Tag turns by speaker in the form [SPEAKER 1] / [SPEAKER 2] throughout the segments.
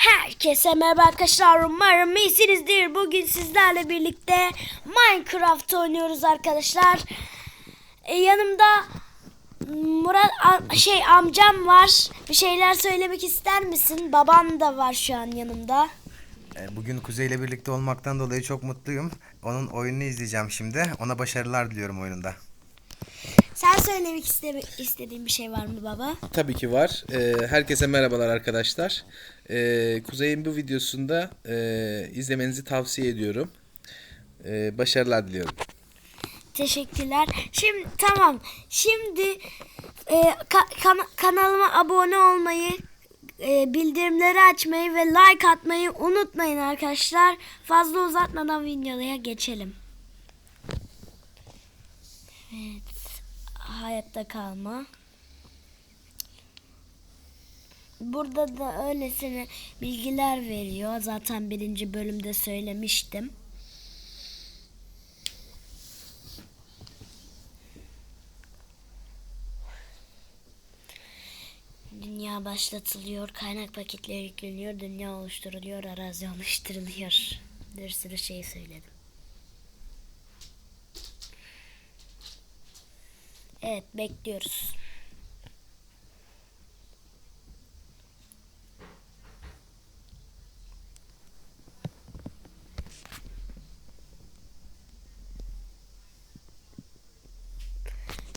[SPEAKER 1] Herkese merhaba arkadaşlar. Umarım iyisinizdir. Bugün sizlerle birlikte Minecraft oynuyoruz arkadaşlar. Ee, yanımda Murat şey amcam var. Bir şeyler söylemek ister misin? Baban da var şu an yanımda.
[SPEAKER 2] E, Bugün Kuzey ile birlikte olmaktan dolayı çok mutluyum. Onun oyununu izleyeceğim şimdi. Ona başarılar diliyorum oyununda.
[SPEAKER 1] Sen söylemek iste- istediğin bir şey var mı baba?
[SPEAKER 3] Tabii ki var. Ee, herkese merhabalar arkadaşlar. Ee, Kuzey'in bu videosunda e, izlemenizi tavsiye ediyorum. Ee, başarılar diliyorum.
[SPEAKER 1] Teşekkürler. Şimdi tamam. Şimdi e, ka- kana- kanalıma abone olmayı, e, bildirimleri açmayı ve like atmayı unutmayın arkadaşlar. Fazla uzatmadan videoya geçelim. Evet. Hayatta kalma. Burada da öylesine bilgiler veriyor. Zaten birinci bölümde söylemiştim. Dünya başlatılıyor, kaynak paketleri yükleniyor, dünya oluşturuluyor, arazi oluşturuluyor. Bir sürü şey söyledim. Evet, bekliyoruz.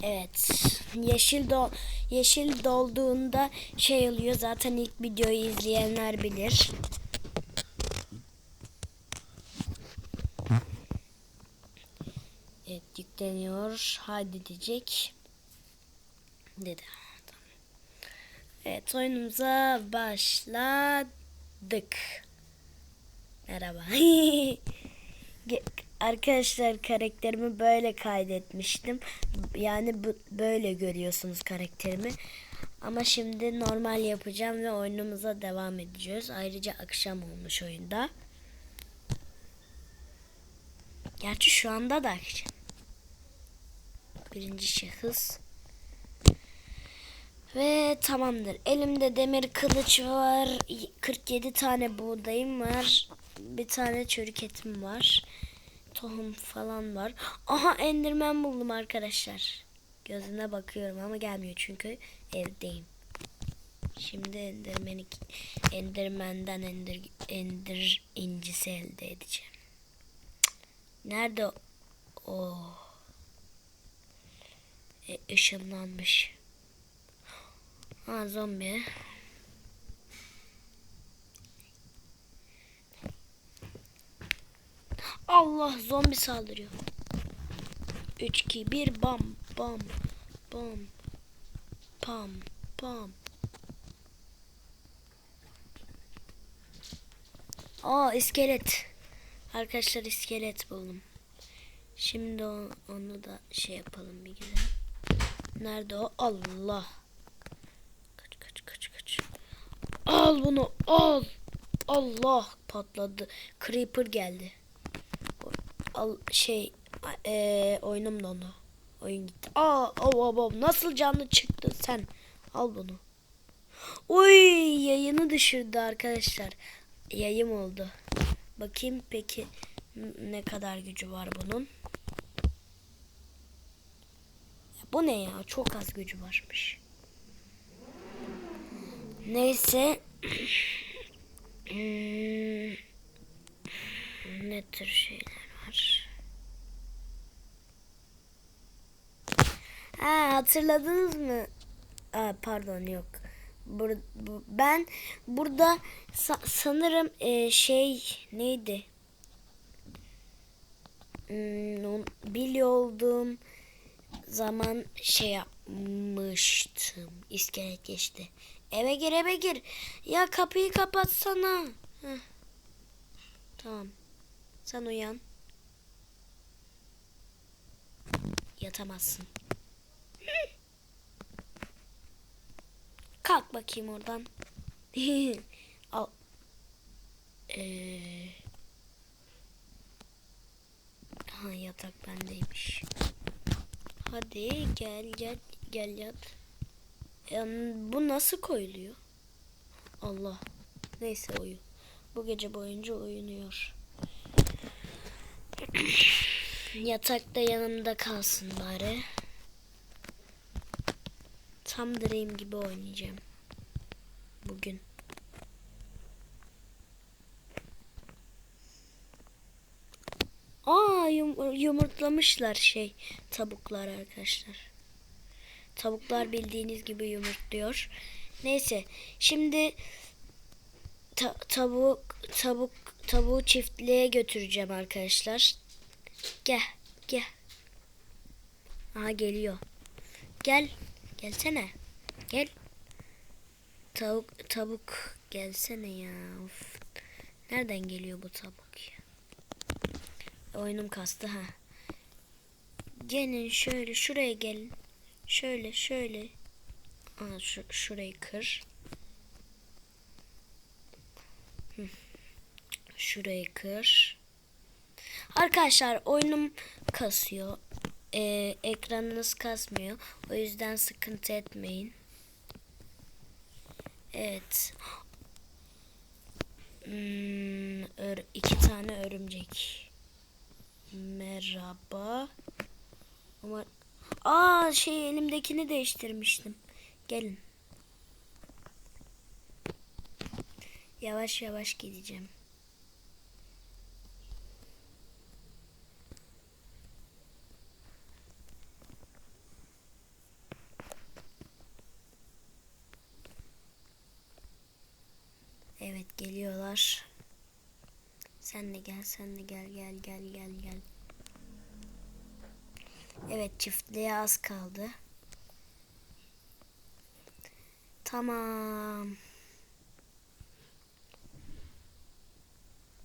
[SPEAKER 1] Evet. Yeşil do yeşil dolduğunda şey oluyor. Zaten ilk videoyu izleyenler bilir. Evet Haydi diyecek. Dedi. Evet oyunumuza başladık. Merhaba. Arkadaşlar karakterimi böyle kaydetmiştim. Yani bu, böyle görüyorsunuz karakterimi. Ama şimdi normal yapacağım ve oyunumuza devam edeceğiz. Ayrıca akşam olmuş oyunda. Gerçi şu anda da akşam. Birinci şahıs. Ve tamamdır. Elimde demir kılıç var. 47 tane buğdayım var. Bir tane çörük etim var. Tohum falan var. Aha enderman buldum arkadaşlar. Gözüne bakıyorum ama gelmiyor çünkü evdeyim. Şimdi enderman'i enderman'dan ender, ender incisi elde edeceğim. Nerede o? Oh. E, ışınlanmış. Ha zombi. Allah zombi saldırıyor. 3 2 1 bam bam bam pam pam. Aa iskelet. Arkadaşlar iskelet buldum. Şimdi o- onu da şey yapalım bir güzel. Nerede o? Allah. Kaç kaç kaç kaç. Al bunu al. Allah patladı. Creeper geldi. Al şey e, oyunum dondu. Oyun gitti. Aa, av, av, av. nasıl canlı çıktı sen? Al bunu. Uy yayını düşürdü arkadaşlar. Yayım oldu. Bakayım peki ne kadar gücü var bunun? Bu ne ya? Çok az gücü varmış. Neyse. Hmm, ne tür şeyler var? Ha hatırladınız mı? Aa, pardon yok. Bur, bu, ben burada sa- sanırım e, şey neydi? Hmm, biliyor olduğum zaman şey yapmıştım. İskelet geçti. Eve gir eve gir. Ya kapıyı kapatsana. Heh. Tamam. Sen uyan. Yatamazsın. Kalk bakayım oradan. Al. Ee... Ha yatak bendeymiş. Hadi gel gel gel yat. Yani bu nasıl koyuluyor? Allah. Neyse uyu. Bu gece boyunca uyunuyor. Yatakta yanımda kalsın bari. Tam dream gibi oynayacağım. Bugün. Aa yum- yumurtlamışlar şey tavuklar arkadaşlar. Tavuklar bildiğiniz gibi yumurtluyor. Neyse şimdi ta- tavuk tavuk tavuğu çiftliğe götüreceğim arkadaşlar. Gel gel. Aha geliyor. Gel. Gelsene. Gel. Tavuk tavuk gelsene ya. Of. Nereden geliyor bu tavuk ya? Oyunum kastı ha. Gelin şöyle şuraya gelin. Şöyle şöyle. Aa, şu, şurayı kır. Şurayı kır. Arkadaşlar oyunum kasıyor. Ee, ekranınız kasmıyor. O yüzden sıkıntı etmeyin. Evet. Hmm, iki tane örümcek. Merhaba. Ama Aa şey elimdekini değiştirmiştim. Gelin. Yavaş yavaş gideceğim. Evet geliyorlar. Sen de gel, sen de gel, gel, gel, gel, gel. Evet çiftliğe az kaldı. Tamam.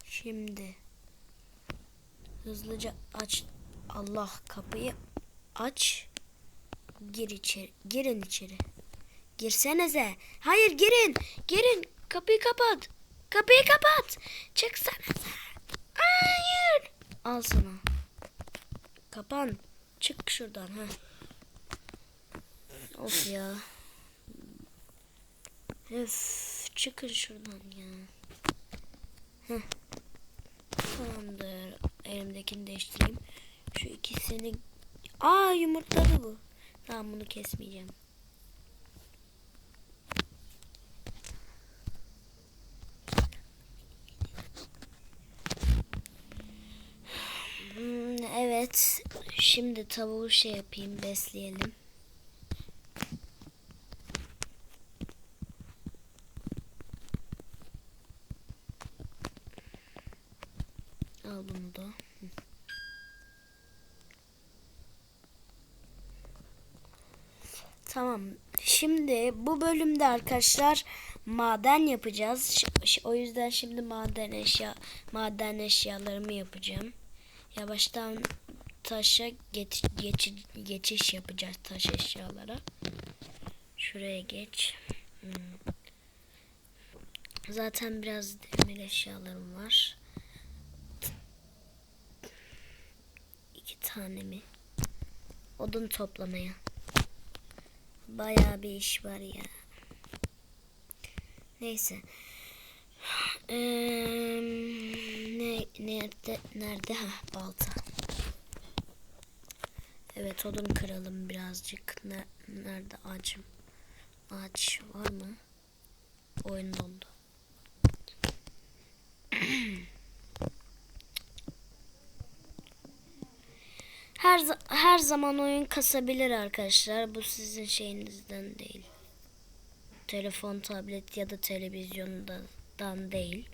[SPEAKER 1] Şimdi hızlıca aç. Allah kapıyı aç. Gir içeri. Girin içeri. Girsenize. Hayır girin. Girin. Kapıyı kapat. Kapıyı kapat. Çıksanıza. Al sana. Kapan. Çık şuradan ha. Of ya. Öf, çıkın şuradan ya. Heh. Tamamdır. Elimdekini değiştireyim. Şu ikisini... Aa yumurtladı bu. Tamam bunu kesmeyeceğim. Hmm, evet. Şimdi tavuğu şey yapayım, besleyelim. Al bunu da. Tamam. Şimdi bu bölümde arkadaşlar maden yapacağız. O yüzden şimdi maden eşya maden eşyalarımı yapacağım. Yavaştan taşa geç, geç, geçiş yapacağız taş eşyalara. Şuraya geç. Hmm. Zaten biraz demir eşyalarım var. İki tane mi? Odun toplamaya. Bayağı bir iş var ya. Neyse. Eee, ne nerede nerede ha balta. Evet odun kıralım birazcık. Ne, nerede ağacım? Ağaç var mı? Oyun dondu. Her her zaman oyun kasabilir arkadaşlar. Bu sizin şeyinizden değil. Telefon, tablet ya da televizyondan değil.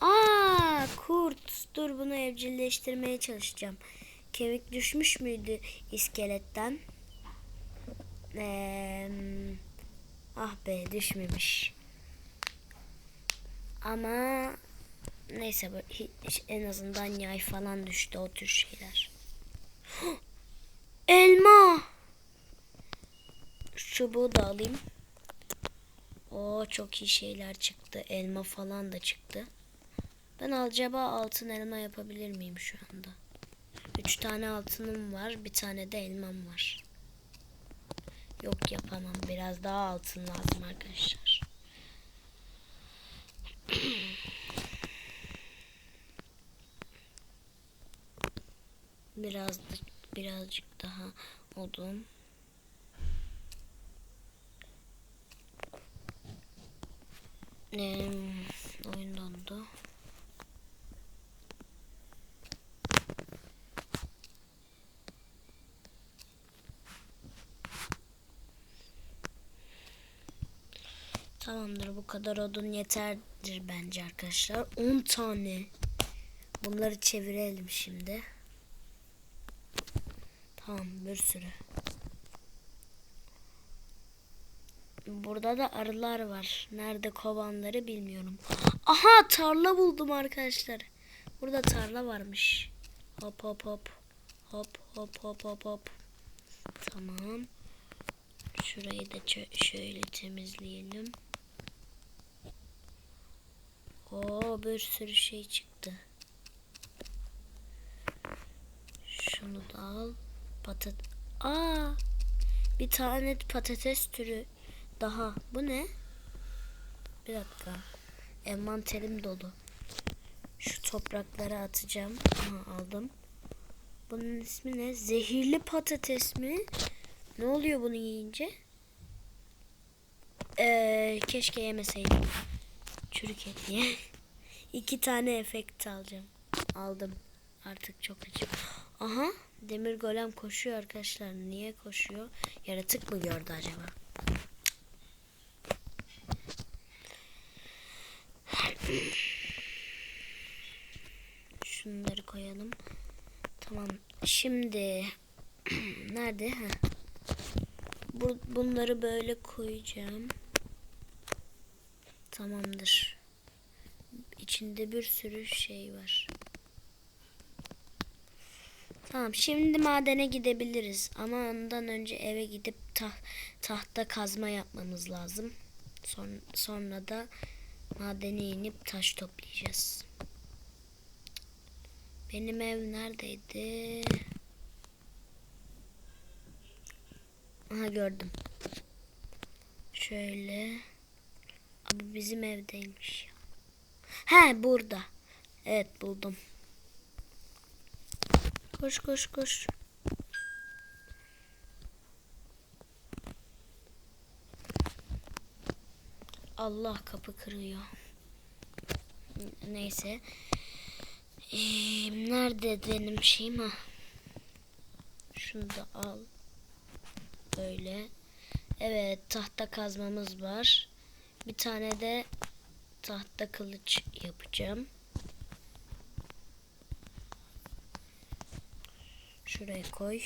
[SPEAKER 1] Aa, kurt. Dur bunu evcilleştirmeye çalışacağım. Kemik düşmüş müydü iskeletten? Eee, ah be düşmemiş. Ama neyse bu- hiç- en azından yay falan düştü o tür şeyler. Elma. Çubuğu da alayım. O çok iyi şeyler çıktı. Elma falan da çıktı. Ben acaba altın elma yapabilir miyim şu anda? Üç tane altınım var. Bir tane de elmam var. Yok yapamam. Biraz daha altın lazım arkadaşlar. Biraz birazcık daha odun. Ee, oyun dondu. Tamamdır bu kadar odun yeterdir bence arkadaşlar. 10 tane. Bunları çevirelim şimdi. Tamam bir sürü. Burada da arılar var. Nerede kovanları bilmiyorum. Aha tarla buldum arkadaşlar. Burada tarla varmış. Hop hop hop. Hop hop hop hop hop. Tamam. Şurayı da şöyle temizleyelim. Bir sürü şey çıktı. Şunu da al. Patat. Aa! Bir tane patates türü daha. Bu ne? Bir dakika. Envanterim dolu. Şu topraklara atacağım. Aha aldım. Bunun ismi ne? Zehirli patates mi? Ne oluyor bunu yiyince? Ee, keşke yemeseydim. Çürük et diye. İki tane efekt alacağım. Aldım. Artık çok acı. Aha demir golem koşuyor arkadaşlar. Niye koşuyor? Yaratık mı gördü acaba? Şunları koyalım. Tamam. Şimdi nerede? Ha. Bu, bunları böyle koyacağım. Tamamdır. İçinde bir sürü şey var. Tamam şimdi madene gidebiliriz ama ondan önce eve gidip tah tahta kazma yapmamız lazım. Son sonra da madene inip taş toplayacağız. Benim ev neredeydi? Aha gördüm. Şöyle. Abi bizim evdeymiş. He burada. Evet buldum. Koş koş koş. Allah kapı kırıyor. Neyse. Ee, nerede benim şeyim ha? Şunu da al. Böyle. Evet tahta kazmamız var. Bir tane de tahta kılıç yapacağım. Şuraya koy.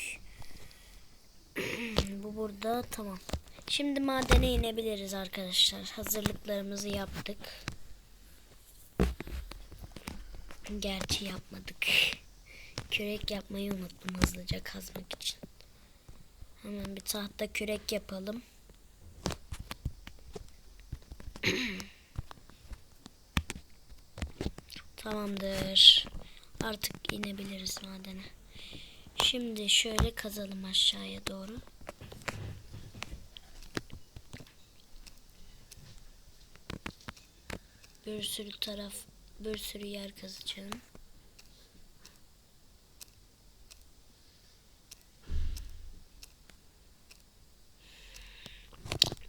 [SPEAKER 1] Bu burada tamam. Şimdi madene inebiliriz arkadaşlar. Hazırlıklarımızı yaptık. Gerçi yapmadık. Kürek yapmayı unuttum hızlıca kazmak için. Hemen bir tahta kürek yapalım. Tamamdır. Artık inebiliriz madene. Şimdi şöyle kazalım aşağıya doğru. Bir sürü taraf, bir sürü yer kazacağım.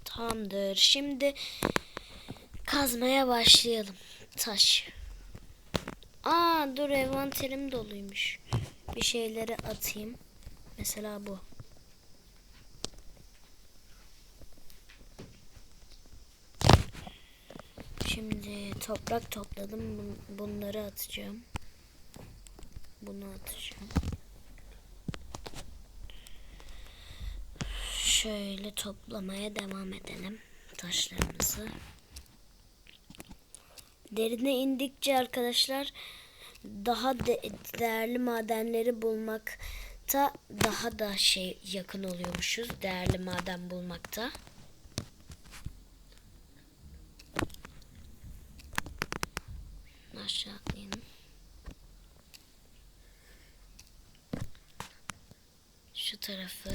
[SPEAKER 1] Tamamdır. Şimdi kazmaya başlayalım. Taş. Aa dur envanterim doluymuş. Bir şeyleri atayım. Mesela bu. Şimdi toprak topladım. Bun- Bunları atacağım. Bunu atacağım. Şöyle toplamaya devam edelim taşlarımızı. Derine indikçe arkadaşlar daha de- değerli madenleri bulmakta daha da şey yakın oluyormuşuz. Değerli maden bulmakta. Aşağı atlayalım. Şu tarafı.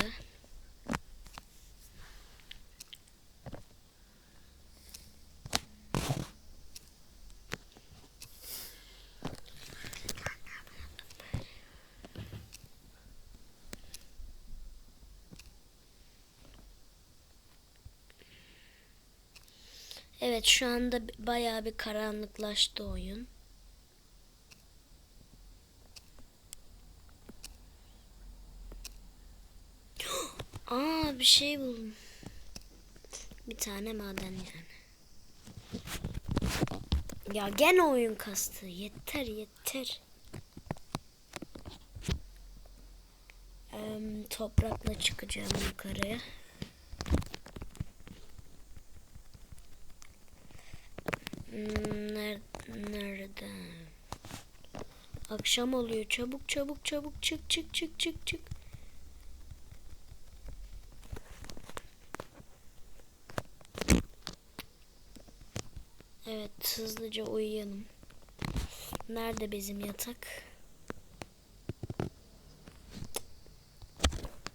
[SPEAKER 1] Evet şu anda bayağı bir karanlıklaştı oyun. Aa bir şey buldum. Bir tane maden yani. Ya gene oyun kastı. Yeter yeter. Em, toprakla çıkacağım yukarıya. Hmm, ner- Nerede? Akşam oluyor. Çabuk çabuk çabuk çık çık çık çık çık. Evet hızlıca uyuyalım. Nerede bizim yatak?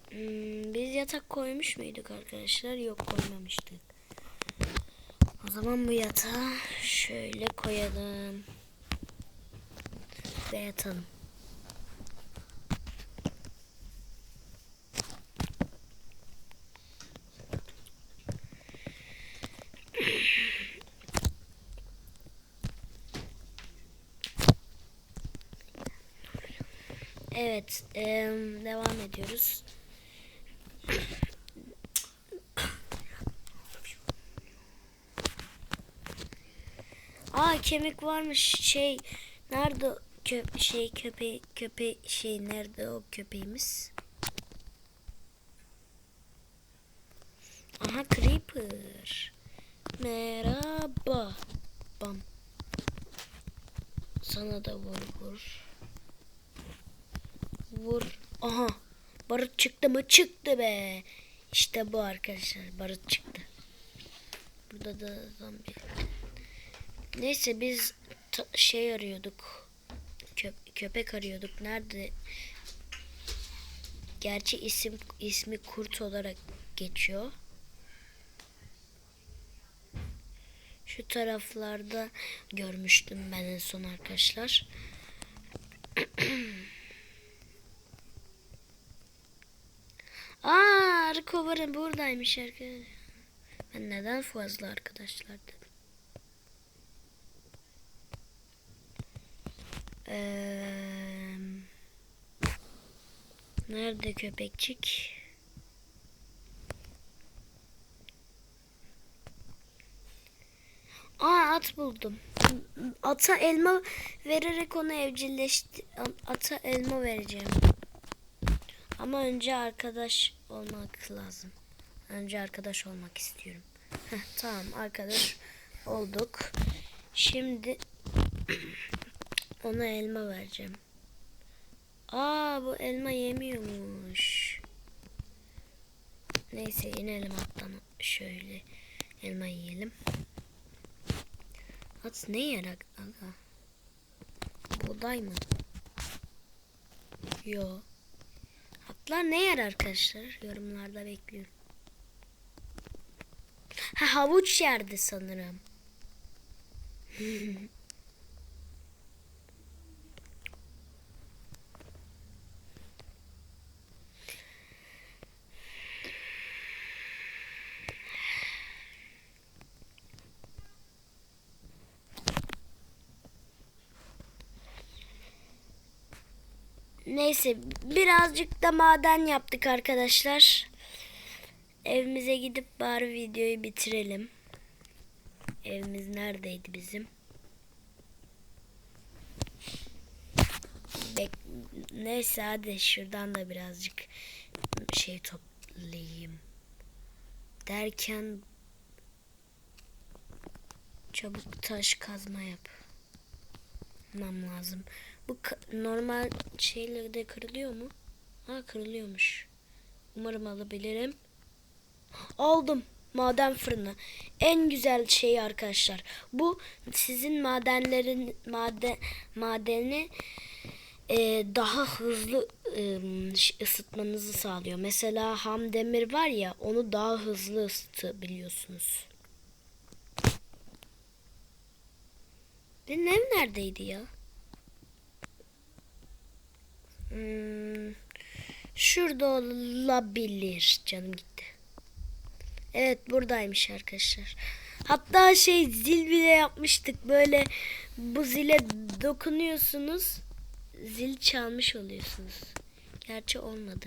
[SPEAKER 1] Hmm, biz yatak koymuş muyduk arkadaşlar? Yok koymamıştık. O zaman bu yatağı şöyle koyalım. Ve yatalım. Evet, devam ediyoruz. Aa kemik varmış şey nerede kö şey köpeği köpe şey nerede o köpeğimiz? Aha creeper. Merhaba. Bam. Sana da vur vur. Vur. Aha. Barut çıktı mı? Çıktı be. İşte bu arkadaşlar. Barut çıktı. Burada da zombi. Neyse biz şey arıyorduk. Kö- köpek arıyorduk. Nerede? Gerçi isim ismi kurt olarak geçiyor. Şu taraflarda görmüştüm ben en son arkadaşlar. Aa, arı kovanı buradaymış arkadaşlar. Ben neden fazla arkadaşlar dedim. Eee, nerede köpekçik? Aa at buldum. Ata elma vererek onu evcilleşti. Ata elma vereceğim. Ama önce arkadaş olmak lazım. Önce arkadaş olmak istiyorum. Heh, tamam arkadaş olduk. Şimdi ona elma vereceğim. Aa bu elma yemiyormuş. Neyse inelim attan şöyle elma yiyelim. At ne yer ag- aga? Buğday mı? Yo. Atlar ne yer arkadaşlar? Yorumlarda bekliyorum. Ha havuç yerdi sanırım. Neyse birazcık da maden yaptık arkadaşlar. Evimize gidip bari videoyu bitirelim. Evimiz neredeydi bizim? Bek Neyse hadi şuradan da birazcık şey toplayayım. Derken çabuk taş kazma yap. Yapmam lazım. Bu normal şeyleri de kırılıyor mu? Ha kırılıyormuş. Umarım alabilirim. Aldım. Maden fırını. En güzel şey arkadaşlar. Bu sizin madenlerin maden madeni e, daha hızlı e, ısıtmanızı sağlıyor. Mesela ham demir var ya onu daha hızlı ısıtabiliyorsunuz. Benim ev neredeydi ya? Hmm, şurada olabilir. Canım gitti. Evet buradaymış arkadaşlar. Hatta şey zil bile yapmıştık. Böyle bu zile dokunuyorsunuz. Zil çalmış oluyorsunuz. Gerçi olmadı.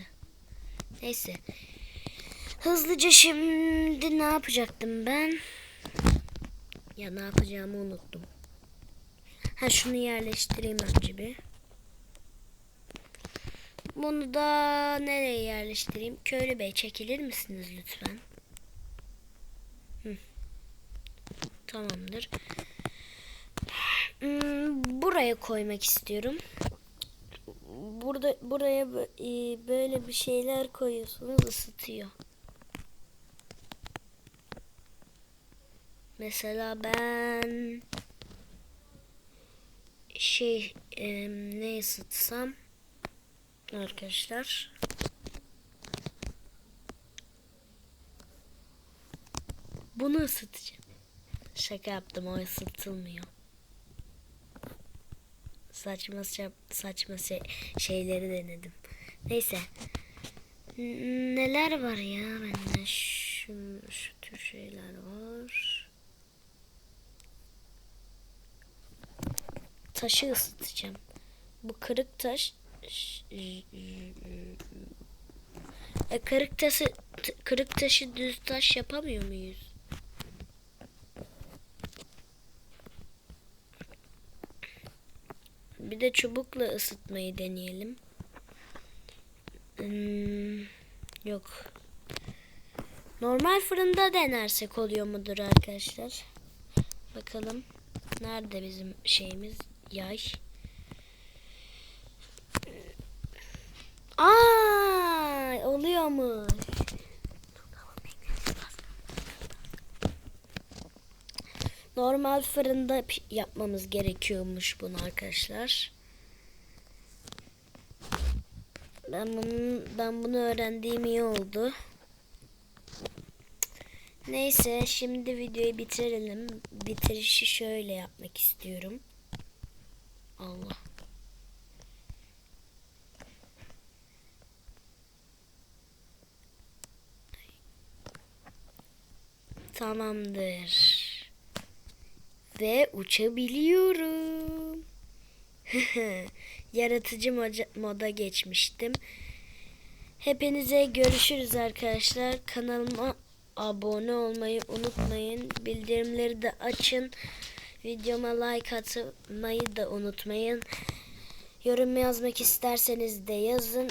[SPEAKER 1] Neyse. Hızlıca şimdi ne yapacaktım ben? Ya ne yapacağımı unuttum. Ha şunu yerleştireyim önce bir. Bunu da nereye yerleştireyim? Köylü bey çekilir misiniz lütfen? Hı. Tamamdır. Hmm, buraya koymak istiyorum. Burada buraya e, böyle bir şeyler koyuyorsunuz ısıtıyor. Mesela ben şey e, ne ısıtsam arkadaşlar. Bunu ısıtacağım. Şaka yaptım o ısıtılmıyor. Saçma sa- saçma şey- şeyleri denedim. Neyse. Neler var ya bende? Şu, şu tür şeyler var. Taşı ısıtacağım. Bu kırık taş e, kırık taşı kırık taşı düz taş yapamıyor muyuz? Bir de çubukla ısıtmayı deneyelim. Hmm, yok. Normal fırında denersek oluyor mudur arkadaşlar? Bakalım. Nerede bizim şeyimiz? Yay. Aa, oluyormuş. Normal fırında yapmamız gerekiyormuş bunu arkadaşlar. Ben bunu ben bunu öğrendiğim iyi oldu. Neyse şimdi videoyu bitirelim. Bitirişi şöyle yapmak istiyorum. Allah. Tamamdır. Ve uçabiliyorum. Yaratıcı moda geçmiştim. Hepinize görüşürüz arkadaşlar. Kanalıma abone olmayı unutmayın. Bildirimleri de açın. Videoma like atmayı da unutmayın. Yorum yazmak isterseniz de yazın.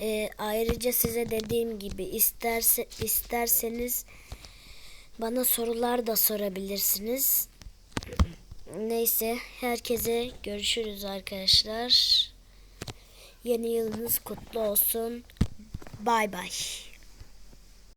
[SPEAKER 1] Ee, ayrıca size dediğim gibi isterse isterseniz bana sorular da sorabilirsiniz. Neyse herkese görüşürüz arkadaşlar. Yeni yılınız kutlu olsun. Bay bay.